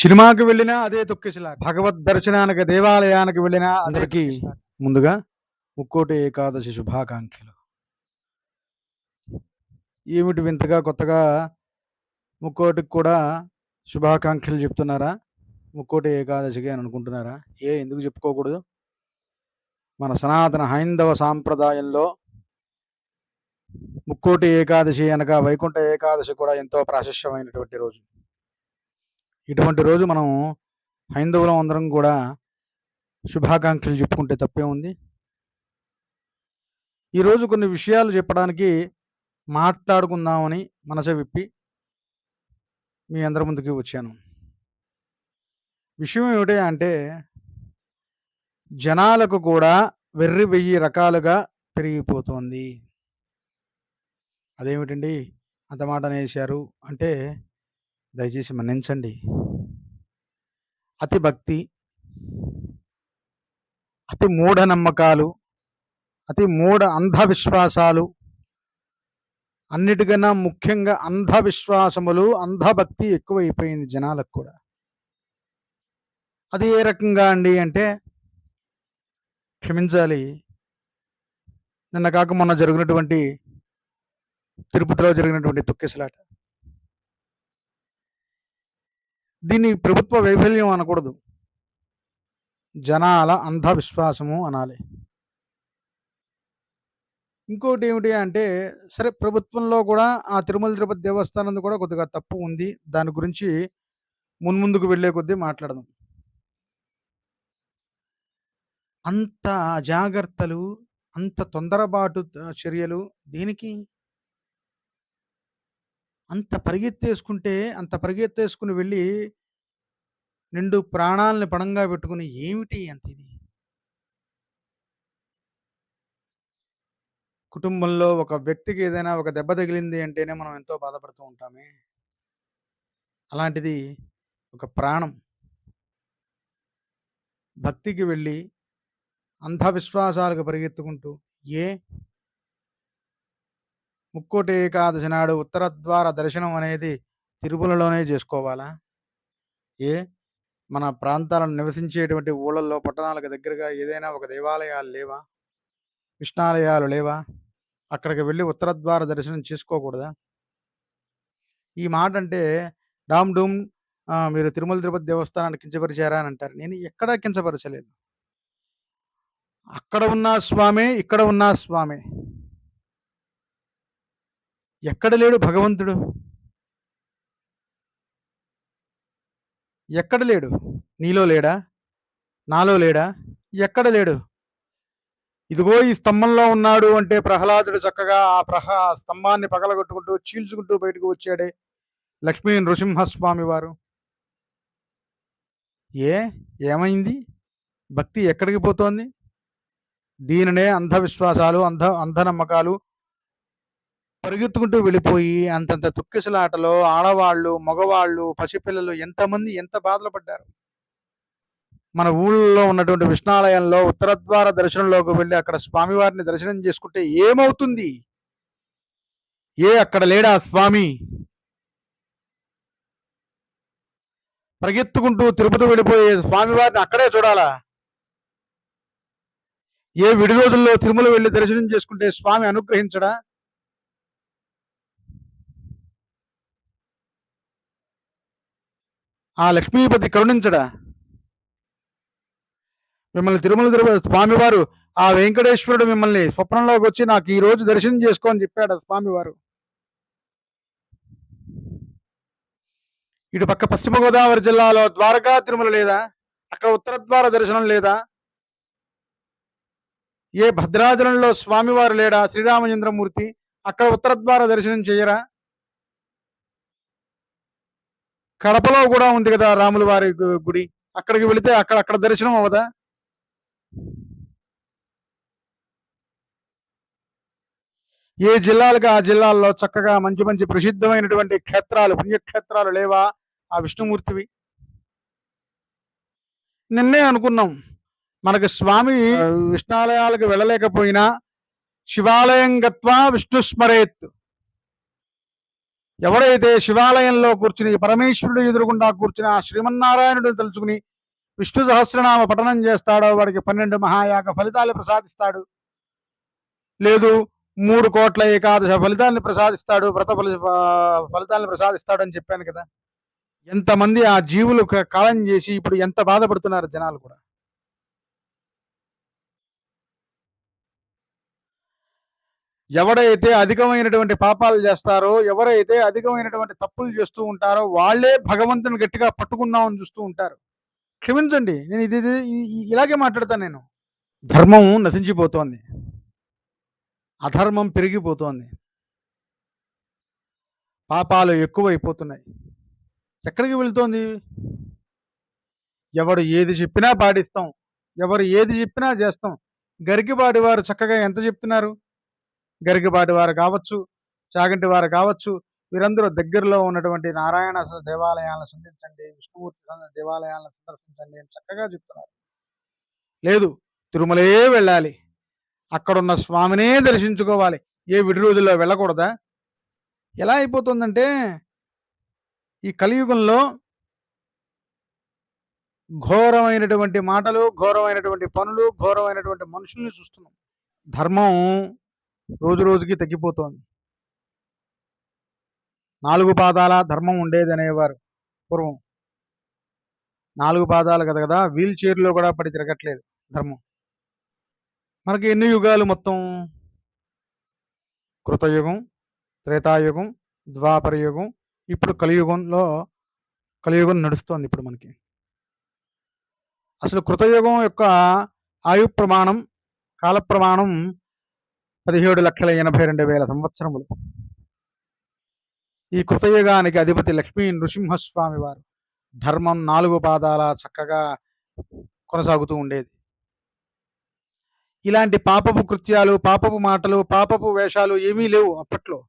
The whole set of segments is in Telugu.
సినిమాకి వెళ్ళినా అదే తొక్కిసలాట భగవద్ దర్శనానికి దేవాలయానికి వెళ్ళినా అందరికీ ముందుగా ముక్కోటి ఏకాదశి శుభాకాంక్షలు. ఏమిటి వింతగా కొత్తగా ముక్కోటికి కూడా శుభాకాంక్షలు చెప్తున్నారా? ముక్కోటి ఏకాదశికి అని అనుకుంటున్నారా? ఏ ఎందుకు చెప్పుకోకూడదు? మన సనాతన హైందవ సాంప్రదాయంలో ముక్కోటి ఏకాదశి అనగా వైకుంఠ ఏకాదశి కూడా ఎంతో ప్రాశస్యమైనటువంటి రోజు. ఇటువంటి రోజు మనం హైందవులం అందరం కూడా శుభాకాంక్షలు చెప్పుకుంటే తప్పే ఉంది. ఈరోజు కొన్ని విషయాలు చెప్పడానికి మాట్లాడుకుందామని మనస విప్పి మీ అందరి ముందుకి వచ్చాను. విషయం ఏమిటి అంటే జనాలకు కూడా వెర్రి వెయ్యి రకాలుగా పెరిగిపోతోంది. అదేమిటండి? అంత మాట అనేసారు అంటే దయచేసి మన్నించండి. అతి భక్తి అతి మూఢనమ్మకాలు అతి మూఢ అంధవిశ్వాసాలు అన్నిటికన్నా ముఖ్యంగా అంధవిశ్వాసములు అంధభక్తి ఎక్కువైపోయింది జనాలకు కూడా. అది ఏ రకంగా అండి అంటే క్షమించాలి. నిన్న కాక మొన్న జరిగినటువంటి తిరుపతిలో జరిగినటువంటి తొక్కిసలాట. దీన్ని ప్రభుత్వ వైఫల్యం అనకూడదు. జనాల అంధవిశ్వాసము అనాలి. ఇంకోటి ఏమిటి అంటే సరే ప్రభుత్వంలో కూడా ఆ తిరుమల తిరుపతి దేవస్థానం కూడా కొద్దిగా తప్పు ఉంది. దాని గురించి మున్ముందుకు వెళ్ళే కొద్దీ మాట్లాడదాం. అంత జాగ్రత్తలు అంత తొందరపాటు చర్యలు దేనికి? అంత పరిగెత్తేసుకుంటే అంత పరిగెత్తేసుకుని వెళ్ళి నిండు ప్రాణాలని పణంగా పెట్టుకుని ఏమిటి అంత ఇది కుటుంబంలో ఒక వ్యక్తికి ఏదైనా ఒక దెబ్బ తగిలింది అంటేనే మనం ఎంతో బాధపడుతూ ఉంటామే. అలాంటిది ఒక ప్రాణం. భక్తికి వెళ్ళి అంధవిశ్వాసాలకు పరిగెత్తుకుంటూ ఏ ముక్కోటి ఏకాదశి నాడు ఉత్తర ద్వార దర్శనం అనేది తిరుమలలోనే చేసుకోవాలా? ఏ? మన ప్రాంతాలను నివసించేటువంటి ఊళ్ళల్లో పట్టణాలకు దగ్గరగా ఏదైనా ఒక దేవాలయాలు లేవా? కృష్ణాలయాలు లేవా? అక్కడికి వెళ్ళి ఉత్తర ద్వార దర్శనం చేసుకోకూడదా? ఈ మాట అంటే డామ్ డూమ్ మీరు తిరుమల తిరుపతి దేవస్థానాన్ని కించపరిచారా అని అంటారు. నేను ఎక్కడా కించపరచలేదు. అక్కడ ఉన్న స్వామి ఇక్కడ ఉన్న స్వామి. ఎక్కడ లేడు భగవంతుడు? ఎక్కడ లేడు? నీలో లేడా? నాలో లేడా? ఎక్కడ లేడు? ఇదిగో ఈ స్తంభంలో ఉన్నాడు అంటే ప్రహ్లాదుడు చక్కగా ఆ ప్రహ స్తంభాన్ని పగలగొట్టుకుంటూ చీల్చుకుంటూ బయటకు వచ్చాడే లక్ష్మీ నృసింహస్వామి వారు. ఏ? ఏమైంది? భక్తి ఎక్కడికి పోతోంది? దీనినే అంధవిశ్వాసాలు అంధ అంధనమ్మకాలు పరిగెత్తుకుంటూ వెళ్ళిపోయి అంతంత తొక్కిసలాటలో ఆడవాళ్ళు మగవాళ్ళు పసిపిల్లలు ఎంతమంది ఎంత బాధలు పడ్డారు. మన ఊళ్ళో ఉన్నటువంటి విష్ణాలయంలో ఉత్తరద్వార దర్శనంలోకి వెళ్ళి అక్కడ స్వామివారిని దర్శనం చేసుకుంటే ఏమవుతుంది? ఏ అక్కడ లేడా స్వామి? పరిగెత్తుకుంటూ తిరుపతి వెళ్ళిపోయే స్వామివారిని అక్కడే చూడాలా? ఏ విడి రోజుల్లో తిరుమల వెళ్ళి దర్శనం చేసుకుంటే స్వామి అనుగ్రహించడా? ఆ లక్ష్మీపతి కరుణించడా? మిమ్మల్ని తిరుమల తిరుపతి స్వామివారు ఆ వెంకటేశ్వరుడు మిమ్మల్ని స్వప్నంలోకి వచ్చి నాకు ఈ రోజు దర్శనం చేసుకోని చెప్పాడు స్వామివారు. ఇటు పక్క పశ్చిమ గోదావరి జిల్లాలో ద్వారకా తిరుమల లేదా? అక్కడ ఉత్తర ద్వార దర్శనం లేదా? ఏ భద్రాచలంలో స్వామివారు లేడా? శ్రీరామచంద్రమూర్తి అక్కడ ఉత్తర ద్వార దర్శనం చేయరా? కడపలో కూడా ఉంది కదా రాముల వారి గుడి. అక్కడికి వెళితే అక్కడ అక్కడ దర్శనం అవదా ఏ జిల్లాలకు ఆ జిల్లాల్లో చక్కగా మంచి మంచి ప్రసిద్ధమైనటువంటి క్షేత్రాలు పుణ్యక్షేత్రాలు లేవా? ఆ విష్ణుమూర్తివి. నిన్నే అనుకున్నాం. మనకి స్వామి విష్ణాలయాలకు వెళ్ళలేకపోయినా శివాలయం గత్వా విష్ణు స్మరేత్తు ఎవరైతే శివాలయంలో కూర్చుని పరమేశ్వరుడు ఎదురుకుండా కూర్చుని ఆ శ్రీమన్నారాయణుడు తలుచుకుని విష్ణు సహస్రనామ పఠనం చేస్తాడో వాడికి పన్నెండు మహాయాగ ఫలితాలు ప్రసాదిస్తాడు. లేదు మూడు కోట్ల ఏకాదశ ఫలితాన్ని ప్రసాదిస్తాడు వ్రత ఫలి ఫలితాలను ప్రసాదిస్తాడు అని చెప్పాను కదా. ఎంతమంది ఆ జీవులు కాలం చేసి ఇప్పుడు ఎంత బాధపడుతున్నారు జనాలు కూడా. ఎవడైతే అధికమైనటువంటి పాపాలు చేస్తారో ఎవరైతే అధికమైనటువంటి తప్పులు చేస్తూ ఉంటారో వాళ్ళే భగవంతుని గట్టిగా పట్టుకున్నామని చూస్తూ ఉంటారు. క్షమించండి నేను ఇది ఇది- ఇలాగే మాట్లాడతాను నేను. ధర్మం నశించిపోతోంది. అధర్మం పెరిగిపోతోంది. పాపాలు ఎక్కువైపోతున్నాయి. ఎక్కడికి వెళుతోంది? ఎవడు ఏది చెప్పినా పాటిస్తాం. ఎవరు ఏది చెప్పినా చేస్తాం. గరికిపాటి వారు చక్కగా ఎంత చెప్తున్నారు? గరికిపాటి వారు కావచ్చు చాగంటి వారు కావచ్చు వీరందరూ దగ్గరలో ఉన్నటువంటి నారాయణ దేవాలయాలను సందర్శించండి విష్ణుమూర్తి దేవాలయాలను సందర్శించండి అని చక్కగా చెప్తున్నారు. లేదు తిరుమలే వెళ్ళాలి. అక్కడున్న స్వామినే దర్శించుకోవాలి. ఏ విడి రోజుల్లో వెళ్ళకూడదా? ఎలా అయిపోతుందంటే ఈ కలియుగంలో ఘోరమైనటువంటి మాటలు ఘోరమైనటువంటి పనులు ఘోరమైనటువంటి మనుషుల్ని చూస్తున్నాం. ధర్మం రోజు రోజుకి తగ్గిపోతోంది. నాలుగు పాదాల ధర్మం ఉండేది అనేవారు పూర్వం. నాలుగు పాదాలు కదా కదా వీల్ చైర్లో కూడా పడి తిరగట్లేదు ధర్మం. మనకి ఎన్ని యుగాలు మొత్తం? కృతయుగం త్రేతాయుగం ద్వాపర యుగం ఇప్పుడు కలియుగంలో కలియుగం నడుస్తోంది ఇప్పుడు మనకి. అసలు కృతయుగం యొక్క ఆయు ప్రమాణం కాల ప్రమాణం పదిహేడు లక్షల ఎనభై రెండు వేల సంవత్సరములు. ఈ కృతయుగానికి అధిపతి లక్ష్మీ నృసింహస్వామి వారు ధర్మం నాలుగు పాదాల చక్కగా కొనసాగుతూ ఉండేది. ఇలాంటి పాపపు కృత్యాలు పాపపు మాటలు పాపపు వేషాలు ఏమీ లేవు అప్పట్లో.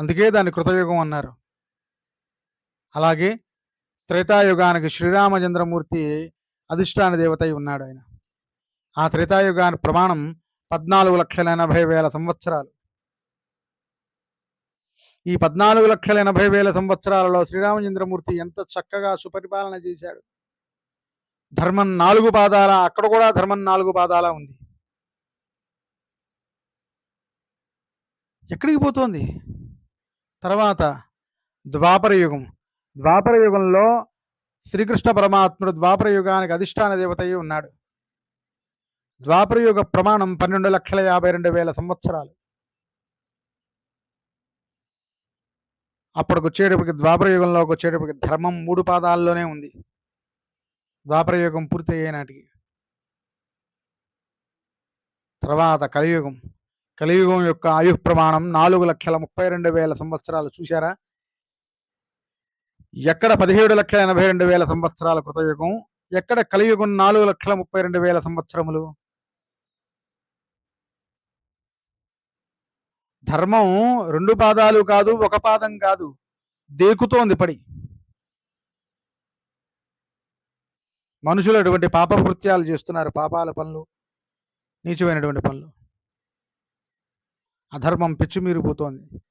అందుకే దాన్ని కృతయుగం అన్నారు. అలాగే త్రేతాయుగానికి శ్రీరామచంద్రమూర్తి అధిష్టాన దేవత అయి ఉన్నాడు ఆయన ఆ త్రేతాయుగాని ప్రమాణం పద్నాలుగు లక్షల ఎనభై వేల సంవత్సరాలు. ఈ పద్నాలుగు లక్షల ఎనభై వేల సంవత్సరాలలో శ్రీరామచంద్రమూర్తి ఎంత చక్కగా సుపరిపాలన చేశాడు. ధర్మం నాలుగు పాదాల అక్కడ కూడా ధర్మం నాలుగు పాదాల ఉంది. ఎక్కడికి పోతోంది? తర్వాత ద్వాపర యుగం. ద్వాపర యుగంలో శ్రీకృష్ణ పరమాత్ముడు ద్వాపర యుగానికి అధిష్టాన దేవత ఉన్నాడు. ద్వాపరయుగ ప్రమాణం పన్నెండు లక్షల యాభై రెండు వేల సంవత్సరాలు. అప్పటికి వచ్చేటప్పటికి ద్వాపరయుగంలోకి వచ్చేటప్పటికి ధర్మం మూడు పాదాల్లోనే ఉంది. ద్వాపరయుగం పూర్తి అయ్యేనాటికి తర్వాత కలియుగం. కలియుగం యొక్క ఆయు ప్రమాణం నాలుగు లక్షల ముప్పై రెండు వేల సంవత్సరాలు చూశారా? ఎక్కడ పదిహేడు లక్షల ఎనభై రెండు వేల సంవత్సరాల కృతయుగం? ఎక్కడ కలియుగం నాలుగు లక్షల ముప్పై రెండు వేల సంవత్సరములు? ధర్మం రెండు పాదాలు కాదు ఒక పాదం కాదు. దేకుతోంది పడి. మనుషులు అటువంటి పాప కృత్యాలు చేస్తున్నారు పాపాల పనులు నీచమైనటువంటి పనులు. అధర్మం పిచ్చిమీరిపోతోంది.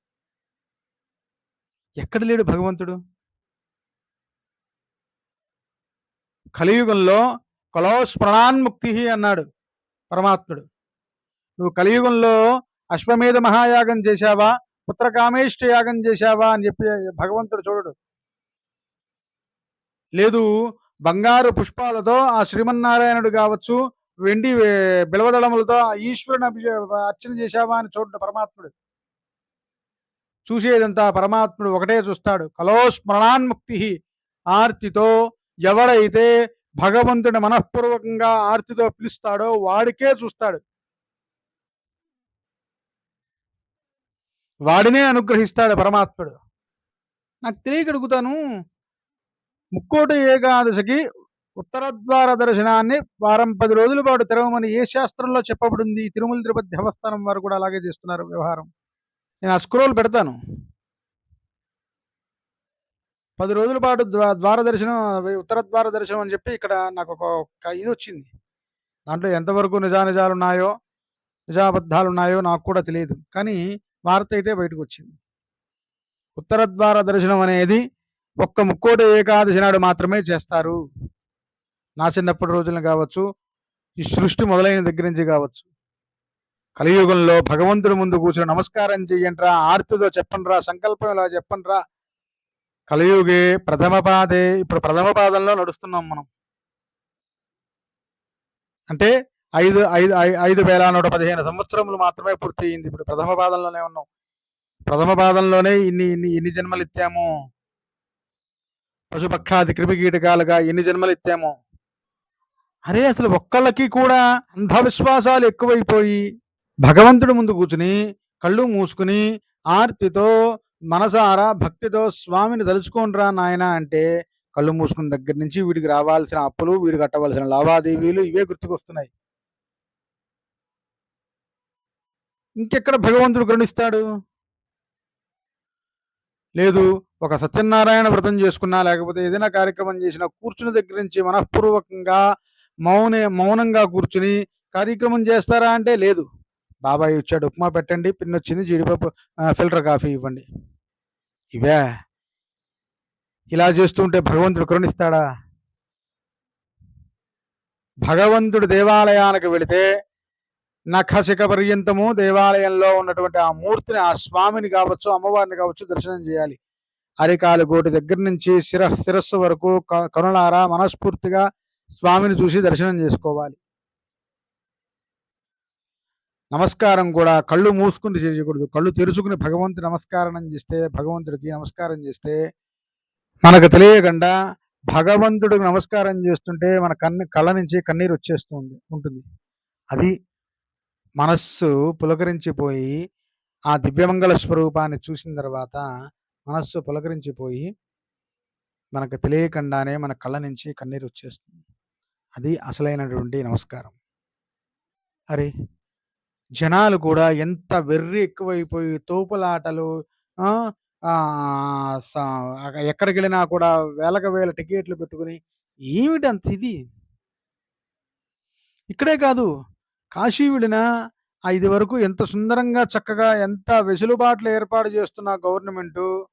ఎక్కడ లేడు భగవంతుడు? కలియుగంలో కలోస్మరణాన్ముక్తి అన్నాడు పరమాత్ముడు. నువ్వు కలియుగంలో అశ్వమేధ మహాయాగం చేశావా? పుత్రకామేష్ట యాగం చేశావా? అని చెప్పి భగవంతుడు చూడడు. లేదు బంగారు పుష్పాలతో ఆ శ్రీమన్నారాయణుడు కావచ్చు వెండి బిలవదళములతో ఆ ఈశ్వరుని అభిషే- అర్చన చేశావా అని చూడడు పరమాత్ముడు. చూసేదంతా పరమాత్ముడు ఒకటే చూస్తాడు. కలోస్మరణాన్ముక్తి ఆర్తితో ఎవడైతే భగవంతుని మనఃపూర్వకంగా ఆర్తితో పిలుస్తాడో వాడికే చూస్తాడు. వాడినే అనుగ్రహిస్తాడు పరమాత్ముడు. నాకు తెలియగడుగుతాను ముక్కోటి ఏకాదశికి ఉత్తర ద్వార దర్శనాన్ని వారం పది రోజుల పాటు తెరవమని ఏ శాస్త్రంలో చెప్పబడింది? తిరుమల తిరుపతి దేవస్థానం వారు కూడా అలాగే చేస్తున్నారు వ్యవహారం. నేను ఆ స్క్రోల్ పెడతాను. పది రోజుల పాటు ద్వార దర్శనం ఉత్తర ద్వార దర్శనం అని చెప్పి ఇక్కడ నాకు ఒక ఒక ఇది వచ్చింది. దాంట్లో ఎంతవరకు నిజానిజాలు ఉన్నాయో నిజాబద్ధాలు ఉన్నాయో నాకు కూడా తెలియదు. కానీ వార్త అయితే బయటకు వచ్చింది ఉత్తర ద్వార దర్శనం అనేది ఒక్క ముక్కోటి ఏకాదశి నాడు మాత్రమే చేస్తారు. నా చిన్నప్పటి రోజులను కావచ్చు ఈ సృష్టి మొదలైన దగ్గర నుంచి కావచ్చు. కలియుగంలో భగవంతుడి ముందు కూర్చుని నమస్కారం చెయ్యండిరా ఆర్తితో చెప్పండిరా సంకల్పం ఇలా చెప్పండిరా. కలియుగే ప్రథమ పాదే ఇప్పుడు ప్రథమ పాదంలో నడుస్తున్నాం మనం. అంటే ఐదు ఐదు ఐదు వేల నూట పదిహేను సంవత్సరములు మాత్రమే పూర్తి అయింది. ఇప్పుడు ప్రథమ పాదంలోనే ఉన్నాం. ప్రథమ పాదంలోనే ఇన్ని ఇన్ని ఎన్ని జన్మలు ఎత్తాము పశుపక్షాది క్రిమికీటకాలుగా ఎన్ని జన్మలు ఎత్తాము అరే అసలు ఒక్కళ్ళకి కూడా అంధవిశ్వాసాలు ఎక్కువైపోయి భగవంతుడి ముందు కూర్చుని కళ్ళు మూసుకుని ఆర్తితో మనసారా భక్తితో స్వామిని తలుచుకోనరా నాయన అంటే కళ్ళు మూసుకున్న దగ్గర నుంచి వీడికి రావాల్సిన అప్పులు వీడు కట్టవలసిన లావాదేవీలు ఇవే గుర్తుకొస్తున్నాయి. ఇంకెక్కడ భగవంతుడు కరుణిస్తాడు? లేదు ఒక సత్యనారాయణ వ్రతం చేసుకున్నా లేకపోతే ఏదైనా కార్యక్రమం చేసినా కూర్చుని దగ్గర నుంచి మనఃపూర్వకంగా మౌన మౌనంగా కూర్చుని కార్యక్రమం చేస్తారా అంటే లేదు. బాబాయ్ వచ్చాడు ఉప్మా పెట్టండి పిన్ వచ్చింది జీడిపప్పు ఫిల్టర్ కాఫీ ఇవ్వండి. ఇవే. ఇలా చేస్తుంటే భగవంతుడు కరుణిస్తాడా? భగవంతుడు దేవాలయానికి వెళితే నఖశిఖ పర్యంతము దేవాలయంలో ఉన్నటువంటి ఆ మూర్తిని ఆ స్వామిని కావచ్చు అమ్మవారిని కావచ్చు దర్శనం చేయాలి. అరికాలు గోటి దగ్గర నుంచి శిర శిరస్సు వరకు క- మనస్ఫూర్తిగా స్వామిని చూసి దర్శనం చేసుకోవాలి. నమస్కారం కూడా కళ్ళు మూసుకుని చేయకూడదు. కళ్ళు తెరుచుకుని భగవంతుడి నమస్కారం చేస్తే భగవంతుడికి నమస్కారం చేస్తే మనకు తెలియకుండా భగవంతుడికి నమస్కారం చేస్తుంటే మన కన్ను కళ్ళ నుంచి కన్నీరు వచ్చేస్తుంది ఉంటుంది. అది మనస్సు పులకరించిపోయి ఆ దివ్యమంగళ స్వరూపాన్ని చూసిన తర్వాత మనస్సు పులకరించిపోయి మనకు తెలియకుండానే మన కళ్ళ నుంచి కన్నీరు వచ్చేస్తుంది. అది అసలైనటువంటి నమస్కారం. అరే! జనాలు కూడా ఎంత వెర్రి ఎక్కువైపోయి తోపులాటలు ఎక్కడికి వెళ్ళినా కూడా వేలకు వేల టికెట్లు పెట్టుకుని ఏమిటి అంత ఇది? ఇక్కడే కాదు. కాశీ వెళ్ళినా ఇది వరకు ఎంత సుందరంగా చక్కగా ఎంత వెసులుబాట్లు ఏర్పాటు చేస్తున్న గవర్నమెంటు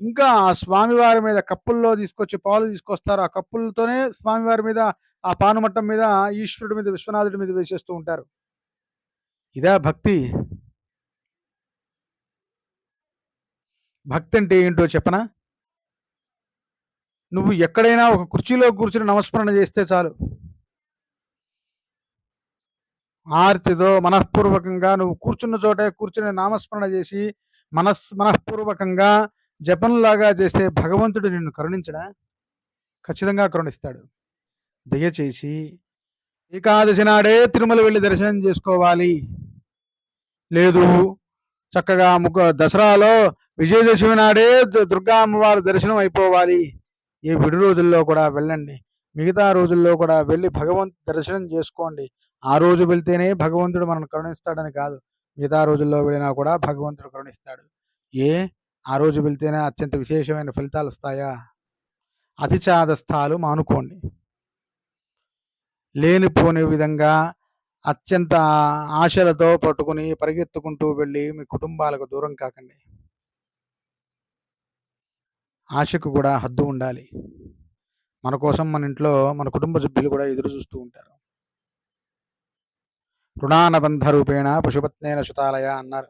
ఇంకా ఆ స్వామివారి మీద కప్పుల్లో తీసుకొచ్చి పాలు తీసుకొస్తారు. ఆ కప్పులతోనే స్వామివారి మీద ఆ పానుమట్టం మీద ఈశ్వరుడి మీద విశ్వనాథుడి మీద వేసేస్తూ ఉంటారు. ఇదా భక్తి. భక్తి అంటే ఏంటో చెప్పనా? నువ్వు ఎక్కడైనా ఒక కుర్చీలో కూర్చుని నమస్మరణ చేస్తే చాలు. ఆర్తితో మనఃపూర్వకంగా నువ్వు కూర్చున్న చోటే కూర్చుని నామస్మరణ చేసి మనస్ మనఃపూర్వకంగా జపంలాగా చేస్తే భగవంతుడు నిన్ను కరుణించడా? ఖచ్చితంగా కరుణిస్తాడు. దయచేసి ఏకాదశి నాడే తిరుమల వెళ్ళి దర్శనం చేసుకోవాలి. లేదు చక్కగా ముఖ దసరాలో విజయదశమి నాడే దు- దుర్గా అమ్మవారి దర్శనం అయిపోవాలి. ఈ విడి రోజుల్లో కూడా వెళ్ళండి. మిగతా రోజుల్లో కూడా వెళ్ళి భగవంతు దర్శనం చేసుకోండి. ఆ రోజు వెళ్తేనే భగవంతుడు మనల్ని కరుణిస్తాడని కాదు. మిగతా రోజుల్లో వెళ్ళినా కూడా భగవంతుడు కరుణిస్తాడు. ఏ? ఆ రోజు వెళ్తేనే అత్యంత విశేషమైన ఫలితాలు వస్తాయా? అతిచాదస్థాలు మానుకోండి. లేనిపోని విధంగా అత్యంత ఆశలతో పట్టుకుని పరిగెత్తుకుంటూ వెళ్ళి మీ కుటుంబాలకు దూరం కాకండి. ఆశకు కూడా హద్దు ఉండాలి. మన కోసం మన ఇంట్లో మన కుటుంబ సభ్యులు కూడా ఎదురు చూస్తూ ఉంటారు. రుణానబంధ రూపేణ పశుపత్నేన శుతాలయ అన్నారు.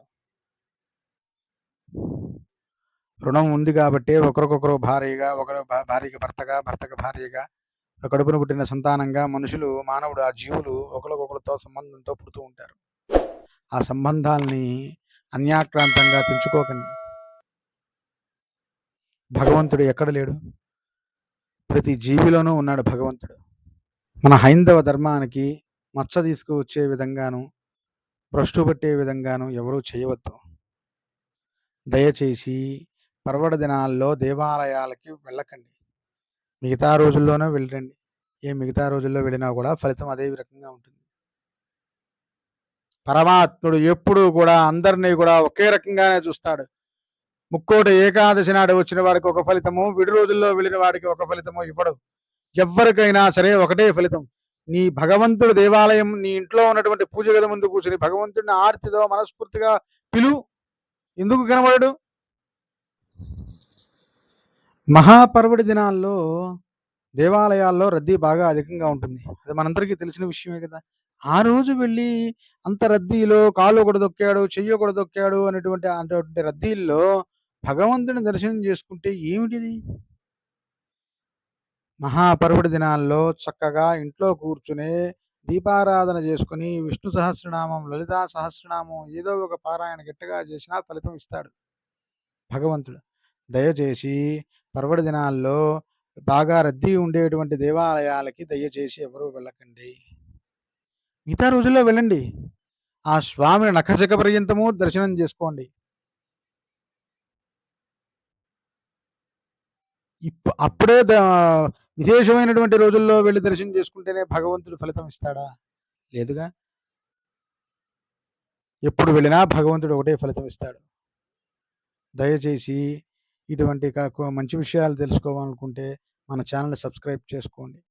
రుణం ఉంది కాబట్టి ఒకరికొకరు భార్యగా ఒకరు భార్యకి భర్తగా భర్తకు భార్యగా కడుపును పుట్టిన సంతానంగా మనుషులు మానవుడు ఆ జీవులు ఒకరికొకరితో సంబంధంతో పుడుతూ ఉంటారు. ఆ సంబంధాల్ని అన్యాక్రాంతంగా తెంచుకోకండి. భగవంతుడు ఎక్కడ లేడు? ప్రతి జీవిలోనూ ఉన్నాడు భగవంతుడు. మన హైందవ ధర్మానికి మచ్చ తీసుకువచ్చే విధంగాను భ్రష్టు పట్టే విధంగాను ఎవరూ చేయవద్దు. దయచేసి పర్వడ దినాల్లో దేవాలయాలకి వెళ్ళకండి. మిగతా రోజుల్లోనే వెళ్ళండి. ఏ మిగతా రోజుల్లో వెళ్ళినా కూడా ఫలితం అదే రకంగా ఉంటుంది. పరమాత్ముడు ఎప్పుడూ కూడా అందరినీ కూడా ఒకే రకంగానే చూస్తాడు. ముక్కోటి ఏకాదశి నాడు వచ్చిన వాడికి ఒక ఫలితము విడి రోజుల్లో వెళ్ళిన వాడికి ఒక ఫలితము ఇవ్వడు. ఎవరికైనా సరే ఒకటే ఫలితం. నీ భగవంతుడు దేవాలయం నీ ఇంట్లో ఉన్నటువంటి పూజ గది ముందు కూర్చుని భగవంతుడిని ఆర్తితో మనస్ఫూర్తిగా పిలువు ఎందుకు కనబడడు మహాపర్వడి దినాల్లో దేవాలయాల్లో రద్దీ బాగా అధికంగా ఉంటుంది. అది మనందరికీ తెలిసిన విషయమే కదా ఆ రోజు వెళ్ళి అంత రద్దీలో కాలు ఒకటి దొక్కాడు, చెయ్యి ఒకటి దొక్కాడు అనేటువంటి అటువంటి రద్దీల్లో భగవంతుని దర్శనం చేసుకుంటే ఏమిటిది? మహాపర్వడి దినాల్లో చక్కగా ఇంట్లో కూర్చుని దీపారాధన చేసుకుని విష్ణు సహస్రనామం, లలితా సహస్రనామం ఏదో ఒక పారాయణ గట్టిగా చేసినా ఫలితం ఇస్తాడు భగవంతుడు. దయచేసి పర్వడి దినాల్లో బాగా రద్దీ ఉండేటువంటి దేవాలయాలకి దయచేసి ఎవరు వెళ్ళకండి. మిగతా రోజుల్లో వెళ్ళండి. ఆ స్వామిని నఖశిఖ పర్యంతము దర్శనం చేసుకోండి. ఇప్ అప్పుడే విశేషమైనటువంటి రోజుల్లో వెళ్ళి దర్శనం చేసుకుంటేనే భగవంతుడు ఫలితం ఇస్తాడా? లేదుగా. ఎప్పుడు వెళ్ళినా భగవంతుడు ఒకటే ఫలితం ఇస్తాడు. దయచేసి ఇటువంటి కాకు మంచి విషయాలు తెలుసుకోవాలనుకుంటే మన ఛానల్ సబ్స్క్రైబ్ చేసుకోండి.